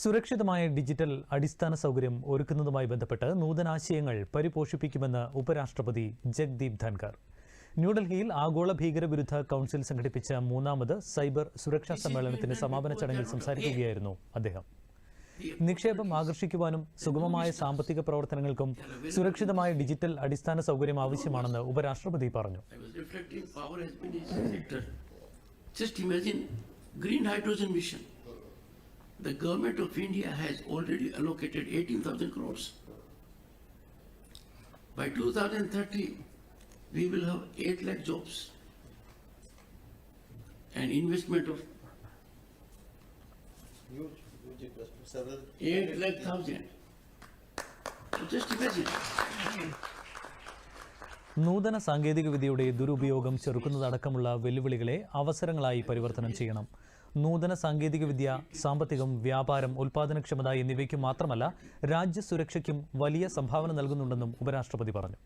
സുരക്ഷിതമായ ഡിജിറ്റൽ അടിസ്ഥാന സൗകര്യം ഒരുക്കുന്നതുമായി ബന്ധപ്പെട്ട് നൂതനാശയങ്ങൾ പരിപോഷിപ്പിക്കുമെന്ന് ഉപരാഷ്ട്രപതി ജഗ്ദീപ് ധൻകർ ന്യൂഡൽഹിയിൽ ആഗോള ഭീകരവിരുദ്ധ കൗൺസിൽ സംഘടിപ്പിച്ച മൂന്നാമത് സൈബർ സുരക്ഷാ സമ്മേളനത്തിന്റെ സമാപന ചടങ്ങിൽ സംസാരിക്കുകയായിരുന്നു അദ്ദേഹം. നിക്ഷേപം ആകർഷിക്കുവാനും സുഗമമായ സാമ്പത്തിക പ്രവർത്തനങ്ങൾക്കും സുരക്ഷിതമായ ഡിജിറ്റൽ അടിസ്ഥാന സൗകര്യം ആവശ്യമാണെന്ന് ഉപരാഷ്ട്രപതി പറഞ്ഞു. The government of India has already allocated 18,000 crores. By 2030, we will have 8 lakh jobs. and investment of Huge, huge investment, several. 8 lakh thousand. So just imagine. നൂതന സാങ്കേതികവിദ്യയുടെ ദുരുപയോഗം ചെറുക്കുന്നതടക്കമുള്ള വെല്ലുവിളികളെ അവസരങ്ങളായി പരിവർത്തനം ചെയ്യണം നൂതന സാങ്കേതികവിദ്യ സാമ്പത്തികം വ്യാപാരം ഉൽപാദനക്ഷമത എന്നിവയ്ക്ക് മാത്രമല്ല രാജ്യസുരക്ഷയ്ക്കും വലിയ സംഭാവന നൽകുന്നുണ്ടെന്നും ഉപരാഷ്ട്രപതി പറഞ്ഞു.